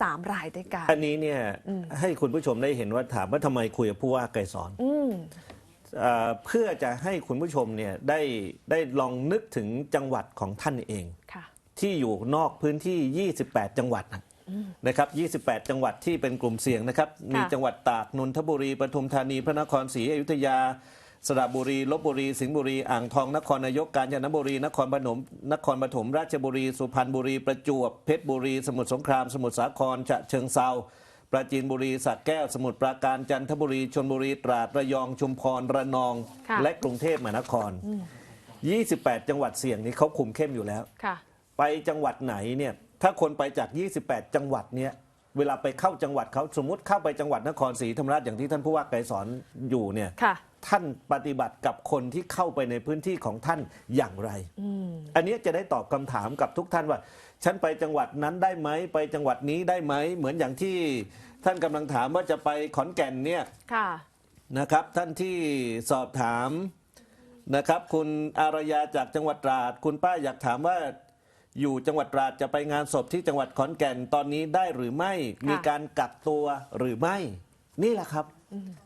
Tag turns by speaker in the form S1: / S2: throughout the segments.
S1: 3 รายด้วยกัน
S2: อันนี้เนี่ยให้คุณผู้ชมได้เห็นว่าถามว่าทำไมคุยกับผู้ว่าไกรสอน
S1: อืม
S2: เอ่อเพื่อจะให้คุณผู้ชมเนี่ยได้ได้ลองนึกถึงจังหวัดของท่านเอง
S1: ค่ะ
S2: ที่อยู่นอกพื้นที่ 28 จังหวัดนะนะครับ 28 จังหวัดที่เป็นกลุ่มเสี่ยงนะครับ มีจังหวัดตาก นนทบุรี ปทุมธานี พระนครศรีอยุธยา สระบุรีลบบุรีสิงห์บุรีอ่างทองนครนายกกาญจนบุรี นครปฐมนครปฐมราชบุรี สุพรรณบุรี ประจวบเพชรบุรี สมุทรสงคราม สมุทรสาครฉะเชิงเซาปราจีนบุรีสระแก้ว สมุทรปราการจันทบุรีชลบุรีตราดระยองชุมพรระนอง
S1: ค่ะ
S2: และกรุงเทพมหานคร 28 จังหวัดเสี่ยงนี้เขาคุมเข้มอยู่แล้ว
S1: ค่ะ
S2: ไปจังหวัดไหนเนี่ยถ้าคนไปจาก 28 จังหวัดเนี่ย เวลาไปเข้าจังหวัดเขาสมมติเข้าไปจังหวัดนครศรีธรรมราชอย่างที่ท่านผู้ว่าไกรสอนอยู่เนี่ย
S1: ค่ะ
S2: ท่านปฏิบัติกับคนที่เข้าไปในพื้นที่ของท่านอย่างไรอันนี้จะได้ตอบคำถามกับทุกท่านว่า ฉันไปจังหวัดนั้นได้ไหมไปจังหวัดนี้ได้ไหมเหมือนอย่างที่ท่านกำลังถามว่าจะไปขอนแก่นเนี่ย
S1: ค่ะ
S2: นะครับท่านที่สอบถามนะครับคุณอารยาจากจังหวัดตราด คุณป้าอยากถามว่า อยู่จังหวัดตราดจะไปงานศพที่จังหวัดขอนแก่นตอนนี้ได้หรือไม่
S1: ค่ะ
S2: มีการกักตัวหรือไม่ นี่แหละครับ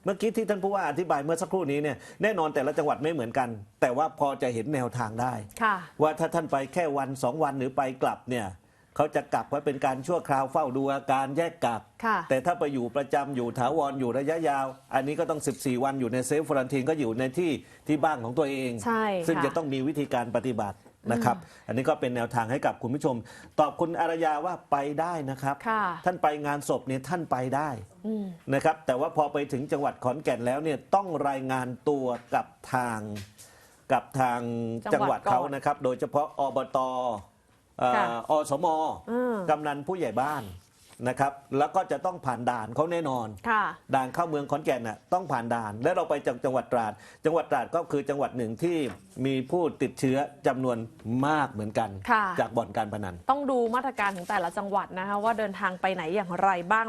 S2: เมื่อกี้ที่ท่านผู้ว่าอธิบายเมื่อสักครู่นี้เนี่ยแน่นอนแต่ละจังหวัดไม่เหมือนกัน แต่ว่าพอจะเห็นแนวทางได้
S1: ค่ะ
S2: ว่าถ้าท่านไปแค่วันสองวันหรือไปกลับเนี่ยเขาจะกักไว้เป็นการชั่วคราวเฝ้าดูอาการแยกกัก
S1: ค่ะ
S2: แต่ถ้าไปอยู่ประจำอยู่ถาวรอยู่ระยะยาว อันนี้ก็ต้อง 14 วันอยู่ในเซฟฟรันทีนก็อยู่ในที่ที่บ้านของตัวเอง
S1: ใช่
S2: ซึ่ง
S1: ค่ะ
S2: จะต้องมีวิธีการปฏิบัติ นะครับ อันนี้ก็เป็นแนวทางให้กับคุณผู้ชม ตอบคุณอารยาว่าไปได้นะครับ
S1: ค่ะ
S2: ท่านไปงานศพเนี่ยท่านไปได้
S1: อืม
S2: นะครับ แต่ว่าพอไปถึงจังหวัดขอนแก่นแล้วเนี่ยต้องรายงานตัวกับทางกับทาง
S1: จั
S2: จัง
S1: ง
S2: ห
S1: หวั
S2: วัด
S1: ดก่อน
S2: เขานะครับ โดยเฉพาะอบตเอ่อ
S1: ค่ะ
S2: อสม
S1: อืม
S2: กำนันผู้ใหญ่บ้าน นะครับ แล้วก็จะต้องผ่านด่านเขาแน่นอน
S1: ค่ะ
S2: ด่านเข้าเมืองขอนแก่นน่ะต้องผ่านด่าน แล้วเราไปจากจังหวัดตราด จังหวัดตราดก็คือจังหวัดหนึ่งที่มีผู้ติดเชื้อจำนวนมากเหมือนกัน
S1: ค่ะ
S2: จากบ่อนการพนัน
S1: ต้องดูมาตรการของแต่ละจังหวัดนะคะว่าเดินทางไปไหนอย่างไรบ้าง